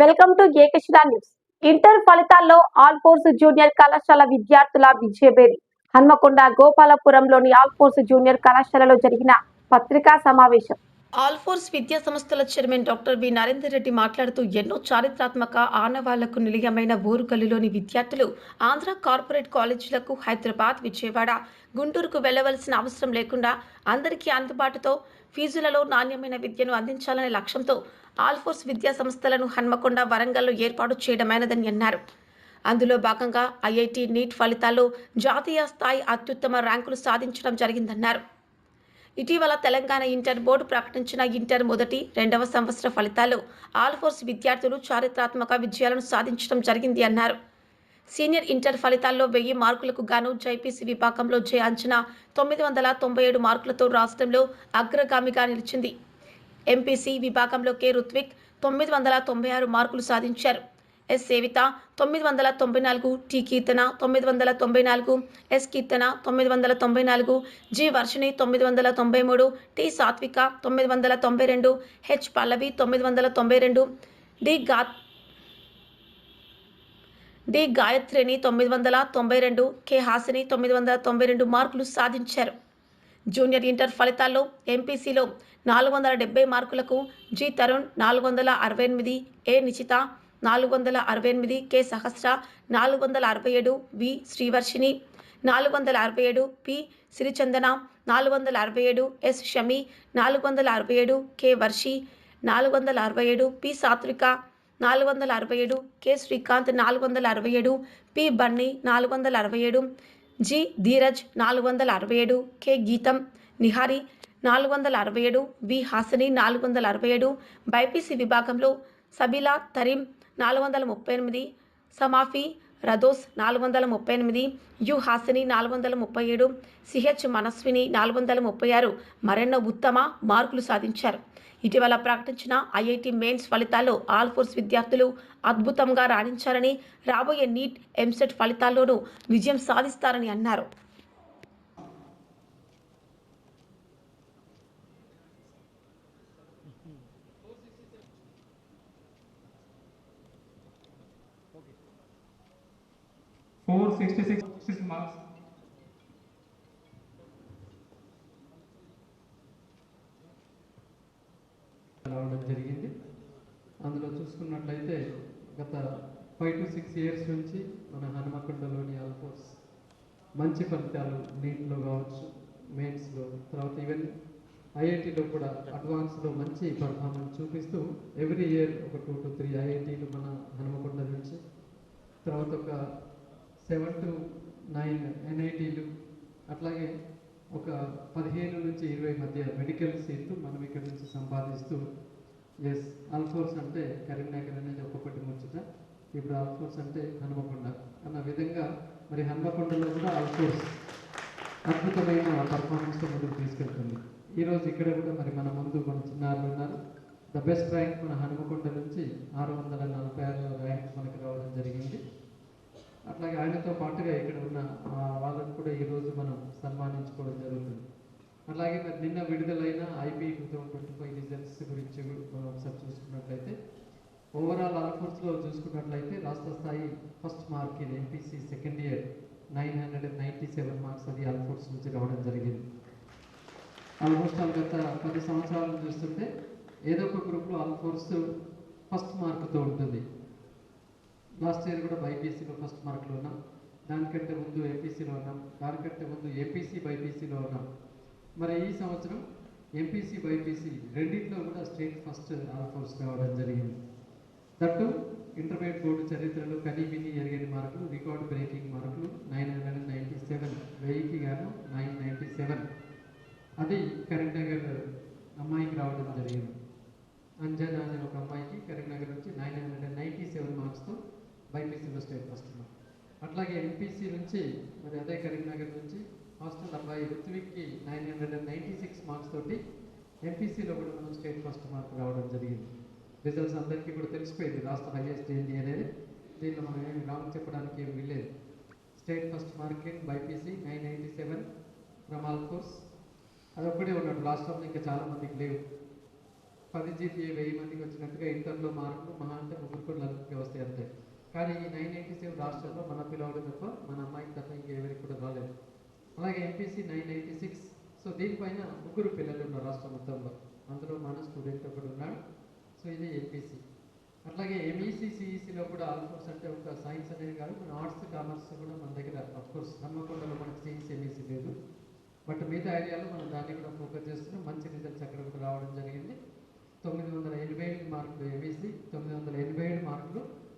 Welcome to Ekashila news. Inter ఫలితాల్లో Alphores junior కళాశాల విద్యార్థుల విజయబేరి హన్మకొండ గోపాలపురంలోని ఆల్ ఫోర్స్ జూనియర్ కళాశాలలో జరిగిన పత్రికా సమావేశం. ఆల్ఫోర్స్ విద్యా సంస్థల chairman doctor B Narender Reddy మాట్లాడుతూ ఎన్నో చారిత్రాత్మక ఆనవాళ్ళకు నిలయమైన ఊరుగల్లులోని విద్యార్థులు ఆంధ్ర కార్పొరేట్ కాలేజీలకు హైదరాబాద్ విజయవాడ గుంటూరుకు వెళ్ళవలసిన అవసరం లేకుండా అందరికీ అందుబాటుతో ఫీజులలో నాణ్యమైన విద్యను అందించాలనే లక్ష్యంతో ఆల్ఫోర్స్ విద్యా సంస్థలను హన్మకొండ వరంగల్లో ఏర్పాటు చేయడమైనదని అన్నారు. అందులో భాగంగా ఐఐటి నీట్ ఫలితాల్లో జాతీయ స్థాయి అత్యుత్తమ ర్యాంకులు సాధించడం జరిగిందన్నారు. ఇటీవల తెలంగాణ ఇంటర్ బోర్డు ప్రకటించిన ఇంటర్ మొదటి రెండవ సంవత్సర ఫలితాల్లో ఆల్ ఫోర్స్ విద్యార్థులు చారిత్రాత్మక విజయాలను సాధించడం జరిగింది అన్నారు. సీనియర్ ఇంటర్ ఫలితాల్లో వెయ్యి మార్కులకు గాను జైపీసీ విభాగంలో జయ అంచనా తొమ్మిది వందల తొంభై ఏడు మార్కులతో రాష్ట్రంలో అగ్రగామిగా నిలిచింది. ఎంపీసీ విభాగంలో కె రుత్విక్ తొమ్మిది వందల తొంభై ఆరు మార్కులు సాధించారు. ఎస్ సేవిత తొమ్మిది వందల తొంభై నాలుగు టి కీర్తన తొమ్మిది వందల తొంభై నాలుగు ఎస్ కీర్తన తొమ్మిది వందల తొంభై నాలుగు జి వర్షిణి తొమ్మిది వందల తొంభై మూడు టి సాత్విక తొమ్మిది వందల తొంభై రెండు హెచ్ పల్లవి తొమ్మిది వందల తొంభై రెండు డి గా డి గాయత్రిని తొమ్మిది వందల తొంభై రెండు కె హాసిని తొమ్మిది వందల తొంభై రెండు మార్కులు సాధించారు. జూనియర్ ఇంటర్ ఫలితాల్లో ఎంపీసీలో నాలుగు వందల డెబ్బై మార్కులకు జి తరుణ్ నాలుగు వందల అరవై ఎనిమిది ఏ నిచిత నాలుగు వందల అరవై ఎనిమిది కె సహస్ర నాలుగు వందల అరవై ఏడు వి శ్రీవర్షిని నాలుగు వందల అరవై ఏడు పి సిరిచందన నాలుగు వందల అరవై ఏడు ఎస్ షమి నాలుగు వందల అరవై ఏడు కె వర్షి నాలుగు వందల అరవై ఏడు పి సాత్విక నాలుగు వందల అరవై ఏడు కె శ్రీకాంత్ నాలుగు వందల అరవై ఏడు పి బన్నీ నాలుగు వందల అరవై ఏడు జి ధీరజ్ నాలుగు వందల అరవై ఏడు కె గీతం నిహారి నాలుగు వందల అరవై ఏడు వి హాసిని నాలుగు వందల అరవై ఏడు బైపీసీ విభాగంలో సబీలా తరీం నాలుగు వందల ముప్పై ఎనిమిది సమాఫీ రదోస్ నాలుగు వందల ముప్పై ఎనిమిది యు హాసిని నాలుగు వందల ముప్పై ఏడు సిహెచ్ మనస్విని నాలుగు వందల ముప్పై ఆరు మరెన్నో ఉత్తమ మార్కులు సాధించారు. ఇటీవల ప్రకటించిన ఐఐటి మెయిన్స్ ఫలితాల్లో ఆల్ ఫోర్స్ విద్యార్థులు అద్భుతంగా రాణించారని రాబోయే నీట్ ఎంసెట్ ఫలితాల్లోనూ విజయం సాధిస్తారని అన్నారు. Four sixty six six marks. రావడం జరిగింది అందులో చూసుకున్నట్లయితే గత ఫైవ్ టు సిక్స్ ఇయర్స్ నుంచి మన హనుమకొండలోని ఆల్ఫోర్స్ మంచి ఫలితాలు నీట్లో కావచ్చు మెయిన్స్లో తర్వాత ఈవెన్ ఐఐటిలో కూడా అడ్వాన్స్లో మంచి పర్ఫార్మెన్స్ చూపిస్తూ ఎవ్రీ ఇయర్ ఒక టూ టు త్రీ ఐఐటీలు మన హనుమకొండ నుంచి తర్వాత ఒక సెవెన్ టు నైన్ ఎన్ఐటీలు అట్లాగే ఒక పదిహేను నుంచి ఇరవై మధ్య మెడికల్ సీట్లు మనం ఇక్కడ నుంచి సంపాదిస్తూ ఎస్ అల్ఫోర్స్ అంటే కరీంనగర్ అనేది ఒక్కొక్కటి ముచ్చట. ఇప్పుడు అల్ఫోర్స్ అంటే హనుమకొండ. అన్న విధంగా మరి హనుమకొండలో కూడా అల్ఫోర్స్ అద్భుతమైన పర్ఫార్మెన్స్తో ముందుకు తీసుకెళ్తుంది. ఈరోజు ఇక్కడ కూడా మరి మన ముందు మన చిన్నారులు ఉన్నారు. ద బెస్ట్ ర్యాంక్ మన హనుమకొండ నుంచి ఆరు వందల నలభై ఆరు ర్యాంక్ మనకు రావడం జరిగింది. అట్లాగే ఆయనతో పాటుగా ఇక్కడ ఉన్న వాళ్ళని కూడా ఈరోజు మనం సన్మానించుకోవడం జరుగుతుంది. అలాగే మరి నిన్న విడుదలైన IP two thousand twenty five results గురించి మనం ఒకసారి చూసుకున్నట్లయితే ఓవరాల్ ఆల్ఫోర్స్లో చూసుకున్నట్లయితే రాష్ట్ర స్థాయి ఫస్ట్ మార్క్ ఇది MPC second year nine hundred and ninety seven marks అది ఆల్ఫోర్స్ నుంచి రావడం జరిగింది. ఆల్మోస్ట్ ఆల్ గత పది సంవత్సరాలు చూస్తుంటే ఏదో ఒక గ్రూప్లో ఆల్ఫోర్స్ ఫస్ట్ మార్క్తో ఉంటుంది. లాస్ట్ ఇయర్ కూడా బైపీసీలో ఫస్ట్ మార్కులు ఉన్నాం. దానికంటే ముందు ఎంపీసీలో ఉన్నాం. దానికంటే ముందు ఏపీసీ బైపీసీలో ఉన్నాం. మరి ఈ సంవత్సరం ఎంపీసీ బైపీసీ రెండింటిలో కూడా స్టేట్ ఫస్ట్ ఆల్ఫోర్స్ కావడం జరిగింది. దట్టు ఇంటర్మీడియట్ బోర్డు చరిత్రలో కనీమిని ఎరగని మార్కులు రికార్డ్ బ్రేకింగ్ మార్కులు nine hundred and ninety seven వెయ్యికి గాను నైన్ నైంటీ సెవెన్. అది కరీంనగర్ అమ్మాయికి రావడం జరిగింది. అంజనా అనే ఒక అమ్మాయికి కరీంనగర్ నుంచి nine hundred and ninety seven మార్క్స్తో బైపీసీలో స్టేట్ ఫస్ట్ అట్లాగే ఎంపీసీ నుంచి మరి అదే కరీంనగర్ నుంచి హాస్టల్ అబ్బాయి ఋత్విక్కి nine hundred and ninety six marks తోటి ఎంపీసీలో కూడా మనం స్టేట్ ఫస్ట్ మార్క్ రావడం జరిగింది. రిజల్ట్స్ అందరికీ కూడా తెలిసిపోయింది. రాష్ట్ర హైయెస్ట్ ఏంటి అనేది దీనిలో మనం ఏమి రాంగ్ చెప్పడానికి ఏమి వీల్లేదు. State first mark in BiPC nine ninety seven from course. అదొక్కడే ఉన్నాడు రాష్ట్రంలో ఇంకా చాలా మందికి లేవు. పది జీపీఏ వెయ్యి మందికి వచ్చినట్టుగా ఇంటర్లో మార్కులు మహా అంటే ముగ్గురు కూడా వస్తాయి అంతే. కానీ ఈ నైన్ ఎయిటీ సెవెన్ రాష్ట్రంలో మన పిల్లవాడు తప్ప మన అమ్మాయికి తప్ప ఇంకెవరికి కూడా రాలేదు. అలాగే MPC nine eighty six. So దీనిపైన ముగ్గురు పిల్లలు ఉన్నారు రాష్ట్రం మొత్తంలో. అందులో మన స్టూడెంట్ ఒకడు ఉన్నాడు. సో ఇది ఎంపీసీ. అట్లాగే ఎంఈసీ సిఈసిలో కూడా ఆల్ఫోర్స్ అంటే ఒక సైన్స్ అనేది కాదు మన ఆర్ట్స్ కామర్స్ కూడా మన దగ్గర అఫ్కోర్స్ హన్మకొండలో మనకి సిఈసి ఎంఈసీ లేదు. బట్ మిగతా ఏరియాలో మనం దాన్ని కూడా ఫోకస్ చేస్తున్నాం. మంచి రిజల్ట్స్ అక్కడ కూడా రావడం జరిగింది. తొమ్మిది వందల ఎనభై ఏడు మార్కులు ఎంఈసీ తొమ్మిది వందల ఎనభై ఏడు మార్కులు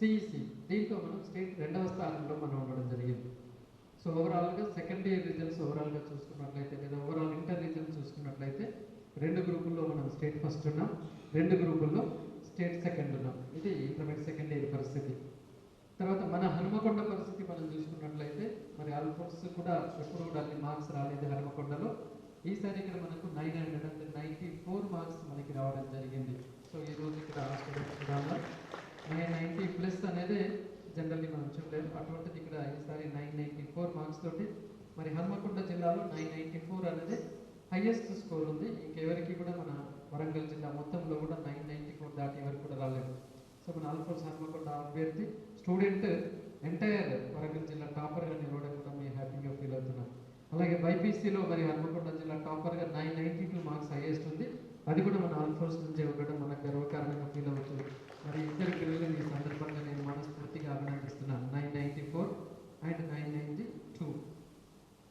సిఈసీ దీంతో మనం స్టేట్ రెండవ స్థానంలో మనం ఉండడం జరిగింది. సో ఓవరాల్గా సెకండ్ ఇయర్ రిజల్ట్స్ ఓవరాల్గా చూసుకున్నట్లయితే లేదా ఓవరాల్ ఇంటర్ రిజల్ట్స్ చూసుకున్నట్లయితే రెండు గ్రూపుల్లో మనం స్టేట్ ఫస్ట్ ఉన్నాం రెండు గ్రూపుల్లో స్టేట్ సెకండ్ ఉన్నాం. ఇది ఇంటర్మీడియట్ సెకండ్ ఇయర్ పరిస్థితి. తర్వాత మన హనుమకొండ పరిస్థితి మనం చూసుకున్నట్లయితే మరి ఆల్ఫోర్స్ కూడా ఎప్పుడు కూడా అన్ని మార్క్స్ రాలేదు హనుమకొండలో. ఈసారి ఇక్కడ మనకు నైన్ హండ్రెడ్ అంటే నైంటీ ఫోర్ మార్క్స్ మనకి రావడం జరిగింది. సో ఈ రోజు ఇక్కడ స్టూడెంట్స్ కూడా నైన్ నైంటీ ప్లస్ అనేది జనరల్లీ మనం చూడలేదు అటువంటిది ఇక్కడ ఈసారి నైన్ నైంటీ ఫోర్ మార్క్స్ తోటి మరి హన్మకొండ జిల్లాలో నైన్ నైంటీ ఫోర్ అనేది హైయెస్ట్ స్కోర్ ఉంది. ఇంకెవరికి కూడా మన వరంగల్ జిల్లా మొత్తంలో కూడా నైన్ నైంటీ ఫోర్ దాటి ఎవరికి కూడా రాలేదు. సో మన ఆల్ఫోర్స్ హన్మకొండ అభ్యర్థి స్టూడెంట్ ఎంటైర్ వరంగల్ జిల్లా టాపర్గా నిలవడం కూడా మేము హ్యాపీగా ఫీల్ అవుతున్నాం అలాగే బైపీసీలో మరి హన్మకొండ జిల్లా టాపర్గా nine ninety two marks highest ఉంది. అది కూడా మన ఆల్ఫోర్స్ నుంచే ఉండడం మనకు గర్వకారణంగా ఫీల్ అవుతుంది. మరి ఇద్దరు పిల్లలు ఈ సందర్భంగా నేను మనస్ఫూర్తిగా అభినందిస్తున్నాను. Nine ninety four and nine ninety two.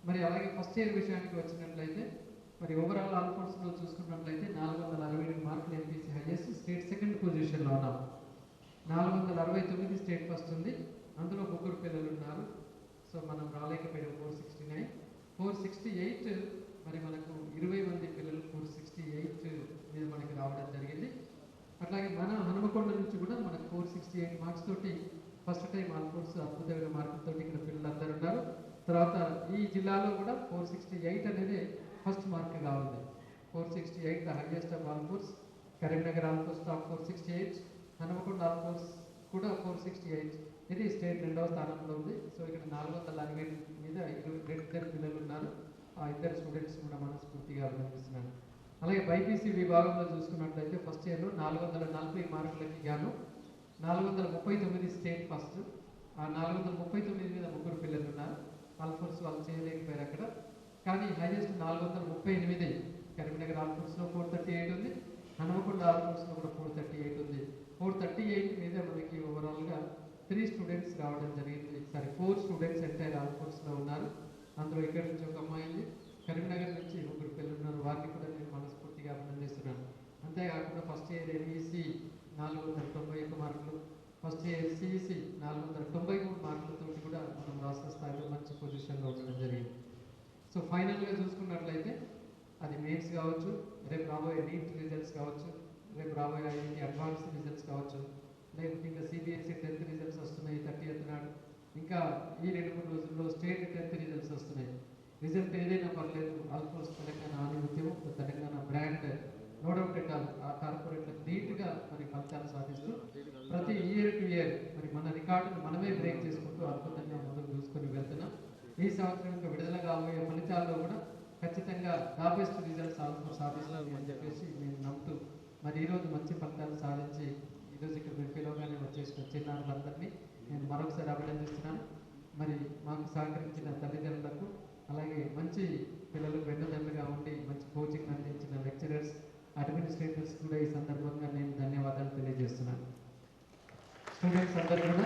మరి అలాగే ఫస్ట్ ఇయర్ విషయానికి వచ్చినట్లయితే మరి ఓవరాల్ ఆల్ఫోర్స్లో చూసుకున్నట్లయితే నాలుగు వందల అరవై ఏడు మార్కులు ఎంపీసీ హైయెస్ట్ స్టేట్ సెకండ్ పొజిషన్లో ఉన్నాం. నాలుగు వందల అరవై తొమ్మిది స్టేట్ ఫస్ట్ ఉంది. అందులో ముగ్గురు పిల్లలు ఉన్నారు. సో మనం రాలేకపోయాం four sixty nine four sixty eight మరి మనకు ఇరవై మంది పిల్లలు ఫోర్ సిక్స్టీ ఎయిట్ మీద మనకి రావడం జరిగింది. అట్లాగే మన హనుమకొండ నుంచి కూడా మనకు ఫోర్ సిక్స్టీ ఎయిట్ మార్క్స్ తోటి ఫస్ట్ టైం ఆల్మోస్ట్ అద్భుతమైన మార్కులతో ఇక్కడ పిల్లలందరూ ఉన్నారు. తర్వాత ఈ జిల్లాలో కూడా ఫోర్ సిక్స్టీ ఎయిట్ అనేది ఫస్ట్ మార్క్గా ఉంది four sixty eight the highest of Alphores Karimnagar almost top four sixty eight. Hanumakonda Alphores కూడా ఫోర్ సిక్స్టీ ఎయిట్. ఇది స్టేట్ రెండవ స్థానంలో ఉంది. సో ఇక్కడ నాలుగు వందల అరవై మీద ఇరవై రెండు పిల్లలు ఉన్నారు. ఆ ఇద్దరు స్టూడెంట్స్ కూడా మనస్ఫూర్తిగా అభినందిస్తున్నాను అలాగే బైపీసీ విభాగంలో చూసుకున్నట్లయితే ఫస్ట్ ఇయర్లో నాలుగు వందల నలభై మార్కులకి గాను నాలుగు వందల ముప్పై తొమ్మిది స్టేట్ ఫస్ట్ ఆ నాలుగు వందల ముప్పై తొమ్మిది మీద ముగ్గురు పిల్లలు ఉన్నారు. ఆల్ఫోర్స్ వాళ్ళు చేయలేకపోయారు అక్కడ. కానీ హైయెస్ట్ నాలుగు వందల ముప్పై ఎనిమిది కరీంనగర్ ఆల్ఫోర్స్లో ఫోర్ థర్టీ ఎయిట్ ఉంది హనుమకొండ ఆల్ఫోర్స్లో కూడా ఫోర్ థర్టీ ఎయిట్ ఉంది. ఫోర్ థర్టీ ఎయిట్ మీద మనకి ఓవరాల్గా త్రీ స్టూడెంట్స్ రావడం జరిగింది. సారీ ఫోర్ స్టూడెంట్స్ ఎంటైర్ ఆల్ఫోర్స్లో ఉన్నారు. అందులో ఇక్కడ నుంచి ఒక అమ్మాయి కరీంనగర్ నుంచి ముగ్గురు పిల్లలు ఉన్నారు. వారిని కూడా నేను మనస్ఫూర్తిగా అభినందిస్తున్నాను. అంతేకాకుండా ఫస్ట్ ఇయర్ ఎంఈసి నాలుగు వందల తొంభై ఒక్క మార్కులు ఫస్ట్ ఇయర్ సిఈసి నాలుగు వందల తొంభై మూడు మార్కులతో కూడా మనం రాష్ట్ర స్థాయిలో మంచి పొజిషన్లో ఉండడం జరిగింది. సో ఫైనల్గా చూసుకున్నట్లయితే అది మెయిన్స్ కావచ్చు రేపు రాబోయే నీట్ రిజల్ట్స్ కావచ్చు రేపు రాబోయే ఐఐటి అడ్వాన్స్ రిజల్ట్స్ కావచ్చు లేకపోతే ఇంకా సిబిఎస్ఈ టెన్త్ రిజల్ట్స్ వస్తున్నాయి థర్టీ నాడు. ఇంకా ఈ రెండు మూడు రోజుల్లో స్టేట్ టెన్త్ రిజల్ట్స్ వస్తున్నాయి. రిజల్ట్ ఏదైనా పర్లేదు ఆల్మోస్ట్ తెలంగాణ ఆధిపత్యం Telangana brand no doubt at all ఆ కార్పొరేట్లు నీట్గా మరి ఫలితాలు సాధిస్తూ ప్రతి ఇయర్ టు ఇయర్ మరి మన రికార్డును మనమే బ్రేక్ చేసుకుంటూ అద్భుతంగా ముందుకు చూసుకొని వెళ్తున్నాం. ఈ సంవత్సరం యొక్క విడుదల కాబోయే ఫలితాల్లో కూడా ఖచ్చితంగా దా బెస్ట్ రిజల్ట్స్ ఆల్మోస్ట్ సాధిస్తాము అని చెప్పేసి నేను నమ్ముతూ మరి ఈరోజు మంచి ఫలితాలు సాధించి ఈరోజు ఇక్కడ మీరు వచ్చేసిన చిన్నారులందరినీ నేను మరొకసారి అభినందిస్తున్నాను మరి మాకు సహకరించిన తల్లిదండ్రులకు అలాగే మంచి పిల్లలకు వెన్నుదన్నుగా ఉండి మంచి కోచింగ్ అందించిన లెక్చరర్స్ అడ్మినిస్ట్రేటర్స్ కూడా ఈ సందర్భంగా నేను ధన్యవాదాలు తెలియజేస్తున్నాను స్టూడెంట్స్ అందరూ కూడా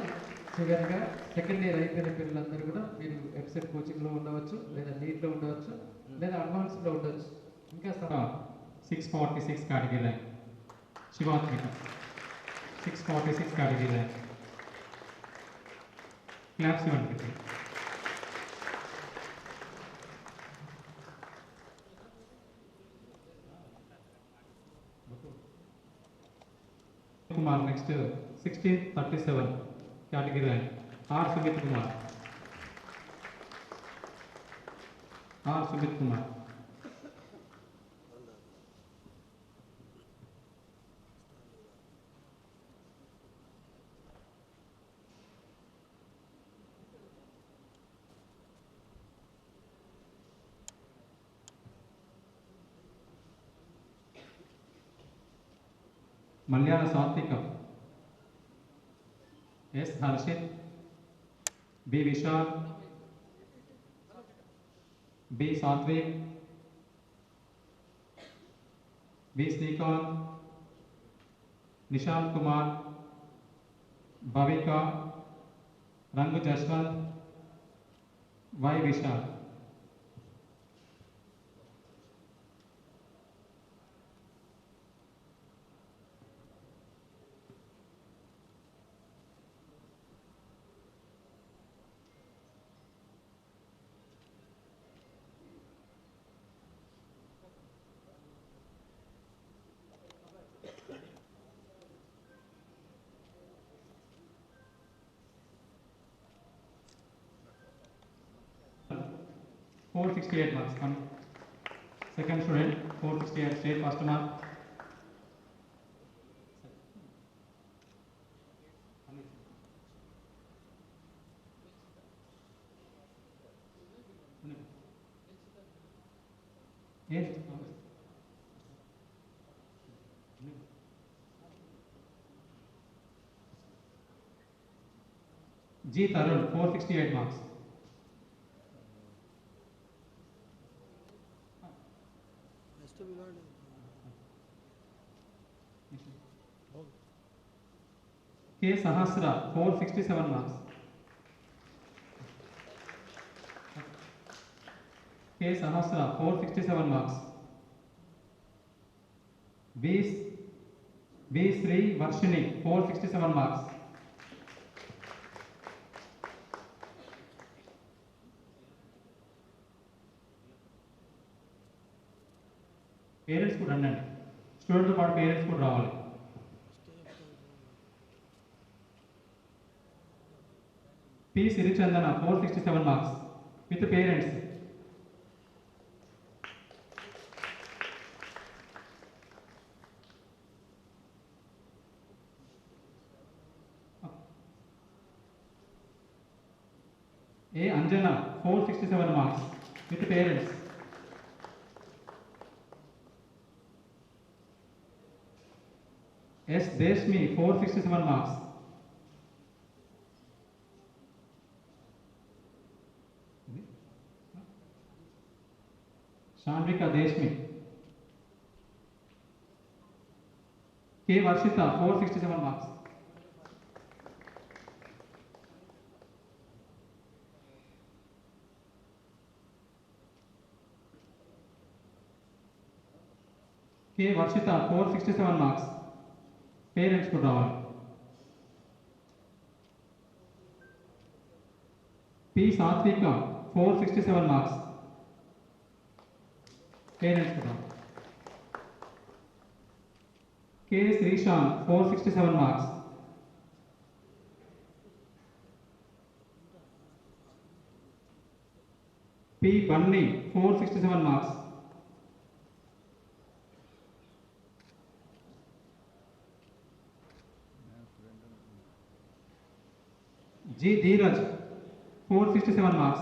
చివరిగా సెకండ్ ఇయర్ అయిపోయిన పిల్లలందరూ కూడా మీరు వెబ్సైట్ కోచింగ్లో ఉండవచ్చు లేదా నీట్లో ఉండవచ్చు లేదా అడ్వాన్స్లో ఉండవచ్చు ఇంకా స- six forty six category line. Shivatrika. Six forty six claps on करते हैं Kumar category rank R Sumit Kumar R Sumit Kumar Malayala Satvik S Harshit B Vishal B Satvik B Srikanth Nishant Kumar Bhavika रंग Jaswant Y Vishal 468 marks. One second student, 468 state first mark. G Tarun 468 marks K Sahasra, four sixty seven marks. K Sahasra, four sixty seven marks. B B Sri Varshini, four sixty seven marks. Parents కూడా రండి స్టూడెంట్తో పాటు parents కూడా రావాలి P Sirichandana four sixty seven marks with parents A Anjana four sixty seven marks with parents S Deshmi four sixty seven marks Sanvika Deshmi K Varshita four sixty seven marks K Varshita four sixty seven marks parents కూడా రావాలి P Satvika four sixty seven marks parents కూడా రావాలి K Sreesanth four sixty seven marks P Bunny four sixty seven marks